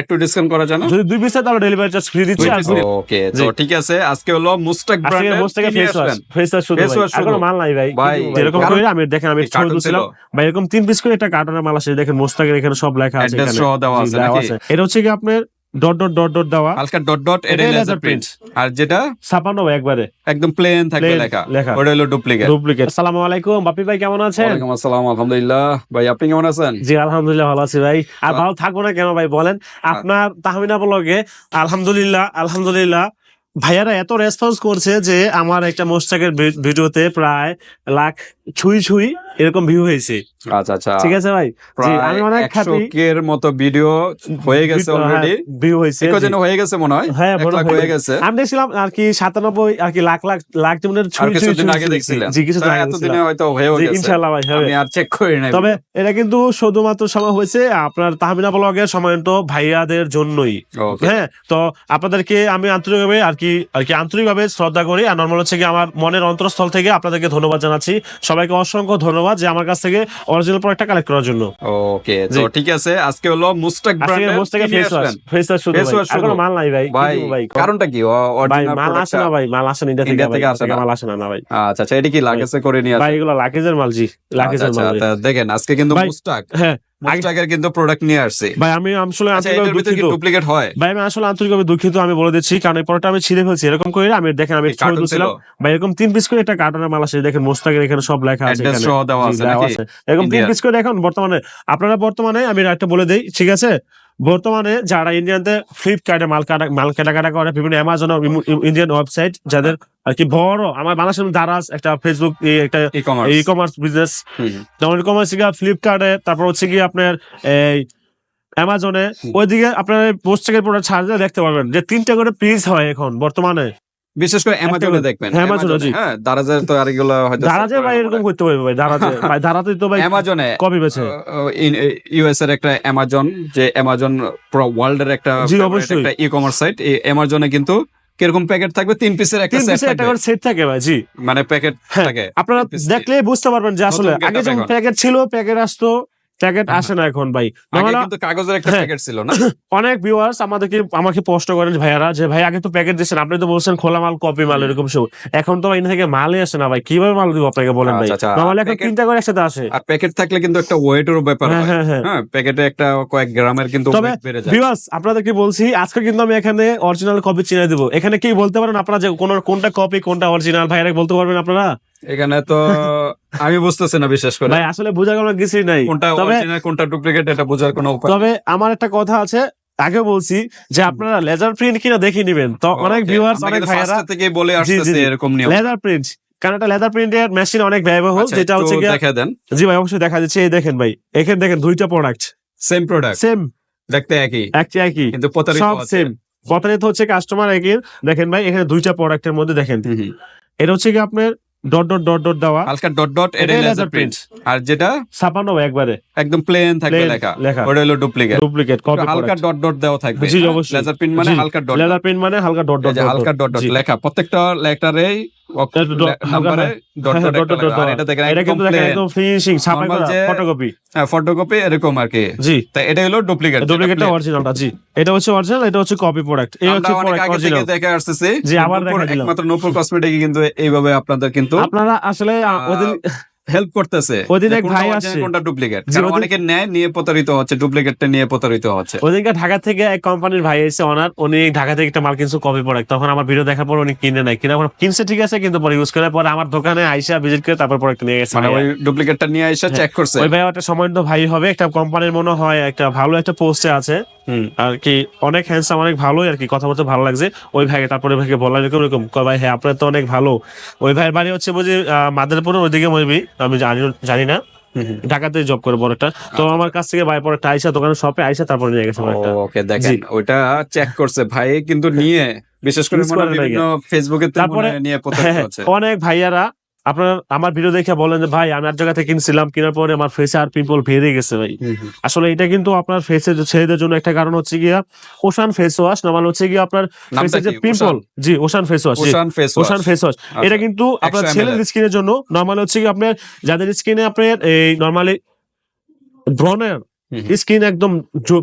একটু ডিসকাউন্ট করা যায় না? যদি দুই পিস তাহলে ডেলিভারি চার্জ ফ্রি দিচ্ছি। ওকে তো ঠিক আছে আজকে হলো মুস্তাক আজকে ব্র্যান্ডের মোস্ট থেকে ফেস ওয়াশ ফেস ওয়াশ শুধু মাল নাই ভাই। ভাই, যেরকম করে আমি দেখেন আমি এই ছবি তুলছিলাম। ভাই এরকম তিন পিস করে একটা কার্টনের মাল আছে দেখেন মোস্তাকের এখানে সব লেখা আছে এখানে। এটা হচ্ছে কি আপনার ডট ডট ডট ডট দেওয়া। হালকা ডট ডট এটা লেজার প্রিন্ট আর যেটা? ছাপানো একবারে। একদম প্লেন থাকবে লেখা। লেখা। ওটা হলো ডুপ্লিকেট ডুপ্লিকেট আসসালামু আলাইকুম। বাপি ভাই কেমন আছেন? ওয়ালাইকুম আসসালাম আলহামদুলিল্লাহ। ভাই আপনি কেমন আছেন? জি আলহামদুলিল্লাহ ভালো আছি ভাই। আর ভালো থাকব না কেন ভাই বলেন? আপনার তাহমিনা ব্লগে আলহামদুলিল্লাহ আলহামদুলিল্লাহ ভাইয়ারা এত রেসপন্স করছে যে আমার একটা মোস্টাকের ভিডিওতে প্রায় লাখ ছুঁই ছুঁই এরকম ভিউ হয়েছে। আচ্ছা আচ্ছা। ঠিক আছে ভাই? আমি অনেক কের মতো ভিডিও হয়ে গেছে অলরেডি ভিউ হয়েছে। হয়ে গেছে মনে হয়? হ্যাঁ হয়। হয়ে গেছে। আমি দেখছিলাম আর কি সাতানব্বই আর কি লাখ লাখ লাখ ছুঁই ছুঁই কিছুদিন আগে ছুঁই। দেখছিলেন। জি কিছু এতদিনে হয়তো হয়েও জি গেছে। ইনশাআল্লাহ ভাই হবে। আমি আর চেক করি নাই। তবে এটা কিন্তু শুধুমাত্র সময় হয়েছে আপনার তাহমিনা ব্লগের সময় তো ভাইয়াদের জন্যই। হ্যাঁ তো আপনাদেরকে আমি আন্তরিকভাবে আর কি আর কি আন্তরিকভাবে শ্রদ্ধা করি। আর নর্মাল হচ্ছে কি আমার মনের অন্তরস্থল থেকে আপনাদেরকে ধন্যবাদ জানাচ্ছি। সবাইকে অসংখ্য ধন্যবাদ যে আমার কাছ থেকে অরিজিনাল প্রোডাক্টটা কালেক্ট করার জন্য। ওকে তো ঠিক আছে আজকে হলো মুস্তাক মোস্ট থেকে ফেস ওয়াশ? ফেস ওয়াশ শুধু। শুধু। মাল নাই ভাই ভাই কারণটা কি? অরিজিনাল মাল আসে না ভাই মাল আসে না ইন্ডিয়া থেকে আসে না। মাল আসে না ভাই। আচ্ছা আচ্ছা এটা কি লাগেছে করে নিয়ে আসে ভাই এগুলো লাগেজের মাল জি লাকেজের আচ্ছা, মাল আচ্ছা, দেখেন আজকে কিন্তু মুস্তাক হ্যাঁ। মুস্তাকের কিন্তু প্রোডাক্ট নিয়ে আসছে। ভাই আমি আসলে আচ্ছা আন্তরিকভাবে দুঃখিত। ডুপ্লিকেট হয়? ভাই আমি আসলে আন্তরিকভাবে দুঃখিত আমি বলে দিচ্ছি কারণ এই পরটা আমি ছিঁড়ে ফেলছি এরকম করে আমি দেখেন আমি? ভাই এরকম তিন পিস করে একটা কার্টনের মাল আসে দেখেন মোস্তাকের এখানে সব লেখা আছে এখানে। এরকম তিন পিস করে এখন বর্তমানে আপনারা বর্তমানে আমি একটা বলে দিই ঠিক আছে? বর্তমানে যারা ইন্ডিয়ানতে ফ্লিপকার্টে মাল কাটা মাল কেনাকাটা করে বিভিন্ন অ্যামাজন ইন্ডিয়ান ওয়েবসাইট যাদের আর কি বড় আমার বাংলাদেশের দারাজ একটা ফেসবুক একটা ই কমার্স বিজনেস যেমন ই কমার্স ফ্লিপকার্টে তারপর হচ্ছে কি আপনার এই অ্যামাজনে ওইদিকে আপনার পোস্ট থেকে প্রোডাক্ট ছাড় দেখতে পারবেন যে তিনটা করে পিস হয় এখন বর্তমানে। বিশেষ করে অ্যামাজনে দেখবেন হ্যাঁ, জি। হ্যাঁ দারাজের তো আর এগুলো হয়তো দারাজে ভাই এরকম করতে পারবে ভাই দারাজে ভাই দারাতে তো ভাই অ্যামাজনে কপি বেছে। ইউএস এর একটা অ্যামাজন যে অ্যামাজন পুরো ওয়ার্ল্ড এর একটা। একটা ই কমার্স সাইট এই অ্যামাজনে কিন্তু কীরকম প্যাকেট থাকবে? তিন পিসের একটা সেট একটা থাকবে। সেট থাকে ভাই জি। মানে প্যাকেট হ্যাঁ, থাকে আপনারা দেখলে বুঝতে পারবেন যে আসলে আগে যেমন প্যাকেট ছিল প্যাকেট আসতো প্যাকেট আসে না এখন ভাই। কিন্তু কাগজের একটা। প্যাকেট ছিল না? অনেক ভিউয়ার্স আমাদেরকে আমাকে প্রশ্ন করেন ভাইয়ারা যে ভাই আগে তো প্যাকেট দিচ্ছেন আপনি তো বলছেন খোলা মাল কপি মাল এরকম সব। এখন তো এখান থেকে মালই আসে না ভাই। কীভাবে মাল দিব আপনাকে বলেন ভাই? আচ্ছা, আচ্ছা, এখন তিনটা করে একসাথে আসে। আর প্যাকেট থাকলে কিন্তু একটা ওয়েটেরও ব্যাপার হ্যাঁ হয়। হ্যাঁ হ্যাঁ। প্যাকেটে একটা কয়েক গ্রামের কিন্তু weight বেড়ে যায়। ভিউয়ার্স আপনাদেরকে বলছি আজকে কিন্তু আমি এখানে অরিজিনাল কপি চিনে দেবো। এখানে কি বলতে পারেন আপনারা যে কোন কোনটা কপি কোনটা অরিজিনাল ভাইয়ারা বলতে পারবেন আপনারা? এখানে তো আমি বুঝতেছি না বিশেষ করে। ভাই আসলে বোঝার কোনো কিছুই নাই। কোনটা অরিজিনাল কোনটা ডুপ্লিকেট এটা বোঝার কোনো উপায় তবে আমার একটা কথা আছে আগে বলছি যে আপনারা লেজার প্রিন্ট কিনা দেখে নিবেন। তো অনেক ভিউয়ার্স অনেক first থেকে বলে জি। এরকম নিয়ম। লেজার প্রিন্ট কারণ এটা লেজার প্রিন্টের মেশিন অনেক ব্যয়বহুল আচ্ছা, যেটা হচ্ছে গিয়ে- দেখা দেন। জি ভাই অবশ্যই দেখা যাচ্ছে এই দেখেন ভাই। এখানে দেখেন দুইটা প্রোডাক্ট সেম প্রোডাক্ট সেম দেখতে একই? একই একই। কিন্তু সব। সেম প্রতারিত হচ্ছে কাস্টমার একই দেখেন ভাই এখানে দুইটা প্রোডাক্টের মধ্যে দেখেন। এটা হচ্ছে কি আপনার ডট ডট ডট ডট দেওয়া। হালকা ডট ডট এটা এটাই লেজার প্রিন্ট আর যেটা? ছাপানো একবারে। একদম প্লেন থাকবে লেখা। লেখা। ওটা হলো ডুপ্লিকেট ডুপ্লিকেট কপি হালকা ডট ডট দেওয়া থাকবে। জি, অবশ্যই। লেজার প্রিন্ট মানে হালকা ডট লেজার প্রিন্ট মানে হালকা ডট ডট হালকা ডট ডট লেখা। প্রত্যেকটা লেটারেই ফটোকপি হ্যাঁ এরকম আর কি। জি। এটা হলো ডুপ্লিকেট ডুপ্লিকেটটা অরিজিনালটা জি। এটা হচ্ছে অরিজিনাল এটা হচ্ছে কপি প্রোডাক্ট এই হচ্ছে প্রোডাক্ট আগে থেকে দেখে আসতেছি। জি, আবার নূপুর- দেখা দিলাম। একমাত্র নূপুর কসমেটিক কিন্তু এইভাবে আপনাদের কিন্তু আপনারা আসলে হেল্প করতেছে। এক ভাই আসছে। কোনটা ডুপ্লিকেট কারণ অনেকে নেয় নিয়ে প্রতারিত হচ্ছে ডুপ্লিকেটটা নিয়ে প্রতারিত হচ্ছে। ওদিনকে ঢাকা থেকে এক কোম্পানির ভাই এসে ওনার উনি ঢাকা থেকে একটা মাল কিনছে কপি প্রোডাক্ট তখন আমার ভিডিও দেখার পর উনি কিনে নাই কিনা পর কিনছে ঠিক আছে কিন্তু পরে ইউজ করার পরে আমার দোকানে আইসা ভিজিট করে তারপর প্রোডাক্ট নিয়ে গেছে মানে ওই ডুপ্লিকেটটা নিয়ে এসে চেক করছে। ওই ভাই একটা সম্মানিত ভাই হবে একটা কোম্পানির মনে হয় একটা ভালো একটা পোস্টে আছে। আর কি অনেক হ্যান্ডসাম অনেক ভালোই আর কি কথা বলতে ভালো লাগছে। ওই ভাইকে তারপরে ভাইকে বললাম এরকম এরকম কয় ভাই হ্যাঁ আপনার তো অনেক ভালো। ওই ভাইয়ের বাড়ি হচ্ছে বুঝি আহ, মাদারপুরের ওইদিকে মরবি আমি জানি জানি না। ঢাকাতে জব করে বড় একটা। তো আমার কাছ থেকে ভাই পরে একটা আইসা দোকানে শপে আইসা তারপরে নিয়ে গেছে ওকে দেখেন ওইটা চেক করছে। ভাই কিন্তু নিয়ে বিশেষ করে বিভিন্ন ফেসবুকে তারপরে- নিয়ে অনেক ভাইয়ারা আপনার আমার ভিডিও দেখে বলেন যে ভাই আমি আর জায়গা থেকে কিনছিলাম কেনার পরে আমার ফেসে আর পিম্পল বেড়ে গেছে ভাই। আসলে এটা কিন্তু আপনার ফেসে ছেলেদের জন্য একটা কারণ হচ্ছে গিয়া ওশান ফেস ওয়াশ নর্মাল হচ্ছে গিয়ে আপনার ফেসে যে পিম্পল জি ocean face wash ocean face wash এটা কিন্তু আপনার 100 ml ছেলের স্কিনের জন্য নর্মাল হচ্ছে কি আপনার যাদের স্কিনে আপনার এই নর্মালি ব্রনের স্কিন একদম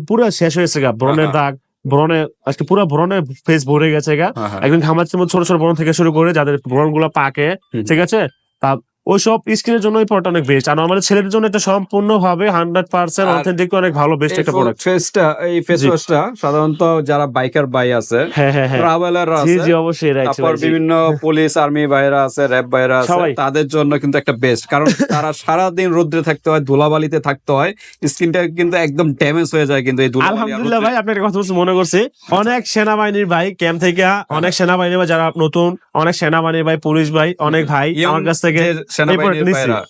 পুরো শেষ হয়েছে গা ব্রণের হ্যাঁ। দাগ। ব্রণে আজকে পুরো ব্রণে ফেস ভরে গেছে গা। হ্যাঁ, হ্যাঁ। একদম ঘামাচ্ছির ছোট ছোট ব্রণ থেকে শুরু করে যাদের ব্রণগুলো পাকে ঠিক আছে? তা ওইসব স্কিনের জন্য এই প্রোডাক্ট অনেক বেস্ট আর আমাদের ছেলেদের জন্য এটা সম্পূর্ণ ভাবে হান্ড্রেড পার্সেন্ট অথেন্টিক অনেক ভালো বেস্ট একটা প্রোডাক্ট ফেসটা এই ফেস ওয়াশটা সাধারণত যারা বাইকার বাই আছে হ্যাঁ হ্যাঁ হ্যাঁ। ট্রাভেলার আছে জি অবশ্যই তারপর বিভিন্ন পুলিশ আর্মি ভাইরা আছে র্যাব ভাইরা আছে তাদের জন্য কিন্তু একটা বেস্ট কারণ তারা সারা দিন রোদ্রে থাকতে হয় ধুলাবালিতে থাকতে হয় স্কিনটা কিন্তু একদম ড্যামেজ হয়ে যায় কিন্তু এই ধুলাবালি আলহামদুলিল্লাহ ভাই আপনার কথা বলছি মনে করছি অনেক সেনাবাহিনীর ভাই ক্যাম্প থেকে অনেক সেনাবাহিনী ভাই যারা নতুন অনেক সেনাবাহিনীর ভাই পুলিশ ভাই অনেক ভাই আমার কাছ থেকে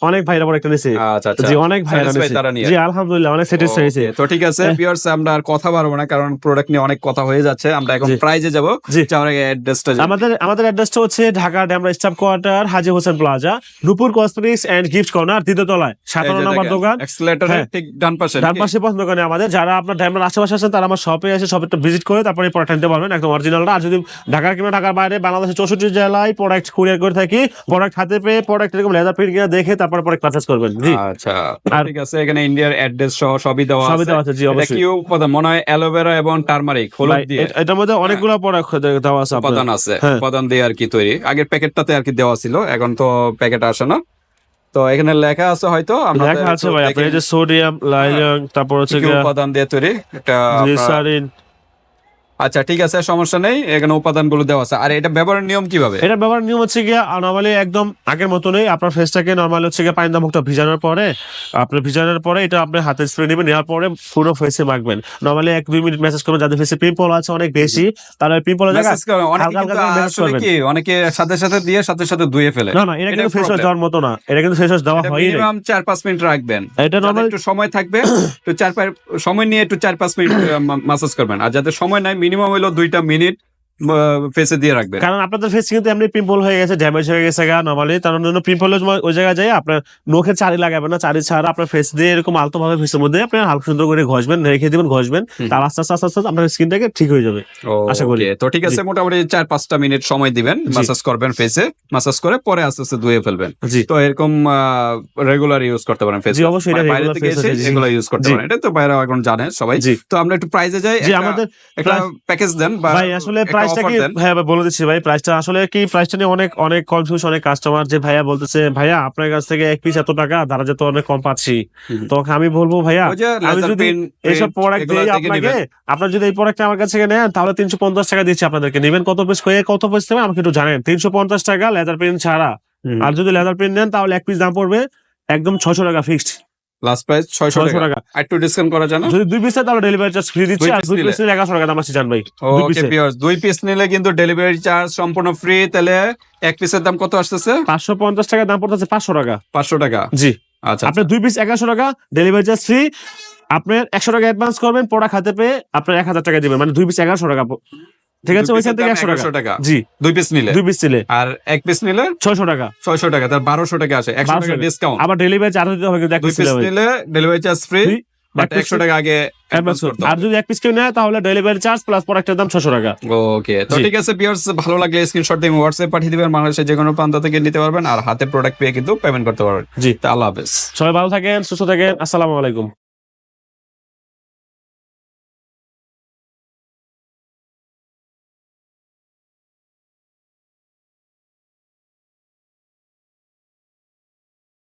অনেক ভাইরা নিছি আচ্ছা আচ্ছা। জি অনেক ভাইরা Satisfied নিছি তারা নিয়ে? জি আলহামদুলিল্লাহ অনেক স্যাটিসফাই হয়েছে। তো ঠিক আছে হ্যাঁ। ভিউয়ার্স আমরা আর কথা বাড়বো না কারণ প্রোডাক্ট নিয়ে অনেক কথা হয়ে যাচ্ছে। আমরা এখন প্রাইজে যাব। যাওয়ার আগে অ্যাড্রেসটা আমাদের আমাদের অ্যাড্রেসটা হচ্ছে Dhaka Demra staff quarter Haji Hossain plaza Rupur cosmetics and gift corner দ্বিতীয় তলায় সাতান্ন নম্বর দোকান। এক্সেলেটরের হ্যাঁ। ঠিক ডান পাশে ডান পাশে পছন্দ করেন আমাদের। যারা আপনার ড্যামরার আশেপাশে আছেন তারা আমার শপে এসে শপে ভিজিট করে তারপরে প্রোডাক্ট নিতে পারবেন একদম অরিজিনালটা আর যদি ঢাকা কিংবা ঢাকার বাইরে বাংলাদেশের চৌষট্টি জেলায় প্রোডাক্ট কুরিয়ার করে থাকি প্রোডাক্ট হাতে পেয়ে প্রোডাক্ট এরকম লেজার প্রিন্ট কিনা দেখে তারপরে প্রোডাক্ট পারচেজ করবেন জি। আচ্ছা। ঠিক আছে এখানে ইন্ডিয়ার অ্যাড্রেস সহ সবই দেওয়া সবই আছে। দেওয়া আছে জি অবশ্যই। কি উপাদান মনে হয় অ্যালোভেরা এবং টার্মারিক হলুদ দিয়ে। এটার মধ্যে অনেকগুলো প্রোডাক্ট দেওয়া আছে উপাদান আছে হ্যাঁ। উপাদান দিয়ে আর কি তৈরি। আগের প্যাকেটটাতে আর কি দেওয়া ছিল এখন তো প্যাকেট আসে না। তো এখানে লেখা আছে হয়তো আমরা লেখা আছে ভাই আপনার এই যে সোডিয়াম লাইলন তারপর হচ্ছে উপাদান দিয়ে তৈরি এটা গ্লিসারিন আচ্ছা ঠিক আছে সমস্যা নেই এখানে উপাদানগুলো দেওয়া আছে। আর এটা ব্যবহারের নিয়ম কীভাবে? এটা ব্যবহার নিয়ম হচ্ছে গিয়ে নর্মালি একদম আগের মতনই আপনার ফেসটাকে নর্মালি হচ্ছে গিয়ে পানিতে মুখটা ভিজানোর পরে আপনার ভিজানোর পরে এটা আপনি হাতে স্প্রে নেবেন নেওয়ার পরে পুরো ফেসে মাখবেন। নর্মালি এক দুই মিনিট মেসেজ করবেন যাদের ফেসে পিম্পল আছে অনেক বেশি তাহলে করে অনেকে অনেকে সাথে সাথে দিয়ে সাথে সাথে ধুয়ে ফেলে। না না এটা কিন্তু ফেস ওয়াশ দেওয়ার মতো না। এটা কিন্তু ফেস ওয়াশ দেওয়া নাই। মিনিমাম চার পাঁচ মিনিট রাখবেন। এটা নর্মাল একটু সময় থাকবে একটু চার পাঁচ সময় নিয়ে একটু চার পাঁচ মিনিট মাসাজ করবেন। আর যাদের সময় নাই মিনিমাম হলো দুইটা মিনিট। ফেসে দিয়ে রাখবেন। কারণ আপনাদের ফেস কিন্তু এমনি পিম্পল হয়ে গেছে ড্যামেজ হয়ে গেছে গা নর্মালি তার জন্য পিম্পলের ওই জায়গায় আপনার নখের চারি লাগাবেন না চারি ছাড়া আপনার ফেস দিয়ে এরকম আলতো ভাবে ফেসের মধ্যে আপনি হালকা সুন্দর করে ঘষবেন রেখে দিবেন ঘষবেন। তার আস্তে আস্তে আস্তে আস্তে আপনার স্কিনটাকে ঠিক হয়ে যাবে আশা করি। তো ঠিক আছে মোটামুটি চার পাঁচটা মিনিট সময় দিবেন মাসাজ করবেন ফেসে মাসাজ করে পরে আস্তে আস্তে ধুয়ে ফেলবেন। তো এরকম রেগুলার ইউজ করতে পারেন ফেস অবশ্যই বাইরে থেকে এসে এগুলো ইউজ করতে। পারেন এটা তো বাইরে এখন জানে সবাই। তো আমরা একটু প্রাইজে যাই আমাদের একটা প্যাকেজ দেন ভাই আসলে প্রাইসটা কি হ্যাঁ বলে দিচ্ছি ভাই প্রাইসটা আসলে কি প্রাইসটা নিয়ে অনেক অনেক কনফিউজ অনেক কাস্টমার যে ভাইয়া বলতেছে ভাইয়া আপনার কাছ থেকে এক পিস এত টাকা অনেক কম পাচ্ছি। আমি বলব ভাইয়া আমি যদি এইসব প্রোডাক্ট দিই আপনাকে আপনার যদি এই প্রোডাক্ট আমার কাছ নেন তাহলে তিনশো পঞ্চাশ টাকা দিচ্ছি আপনাদেরকে। নেবেন কত পিস করে কত পিস দেবেন আমাকে একটু জানেন। তিনশো পঞ্চাশ টাকা লেদার প্রিন্ট ছাড়া। আর যদি লেদার প্রিন্ট নেন তাহলে এক পিস দাম পড়বে একদম ছশো টাকা ফিক্সড লাস্ট প্রাইস ছয়শো ছয়শো টাকা। টাকা। একটু ডিসকাউন্ট করা যদি দুই পিস তাহলে ডেলিভারি চার্জ ফ্রি দিচ্ছি আর দুই? পিস নিলে টাকা দাম আছে জান ভাই ওকে দুই পিস নিলে কিন্তু ডেলিভারি চার্জ সম্পূর্ণ ফ্রি তাহলে এক পিসের দাম কত আসতেছে? পাঁচশো পঞ্চাশ টাকা দাম পড়তেছে পাঁচশো টাকা। পাঁচশো টাকা। জি। আচ্ছা আপনার দুই পিস এগারোশো টাকা ডেলিভারি চার্জ ফ্রি আপনার একশো টাকা অ্যাডভান্স করবেন প্রোডাক্ট হাতে পেয়ে আপনার এক হাজার টাকা দিবেন মানে দুই পিস এগারোশো টাকা ঠিক আছে ওইখান থেকে একশো টাকা। টাকা। জি। দুই পিস নিলে? দুই পিস ছিলে আর এক পিস নিলে? ছয়শো টাকা। ছয়শো টাকা তার বারোশো টাকা আসে। একশো টাকা। ডিসকাউন্ট আবার ডেলিভারি চার্জ দিতে হবে দুই পিস নিলে নিলে ডেলিভারি চার্জ ফ্রি বাট একশো টাকা আগে আর যদি এক পিস কেউ নেয় তাহলে ডেলিভারি চার্জ প্লাস প্রোডাক্টের দাম ছশো টাকা। ওকে তো ঠিক আছে বিয়ার্স ভালো লাগলে স্ক্রিনশট দিয়ে হোয়াটসঅ্যাপ পাঠিয়ে দিবেন। বাংলাদেশের যে কোনো প্রান্ত থেকে নিতে পারবেন আর হাতে প্রোডাক্ট পেয়ে কিন্তু পেমেন্ট করতে পারবেন। জি। তা আল্লাহ হাফেজ। সবাই ভালো থাকেন সুস্থ থাকেন। আসসালামু আলাইকুম।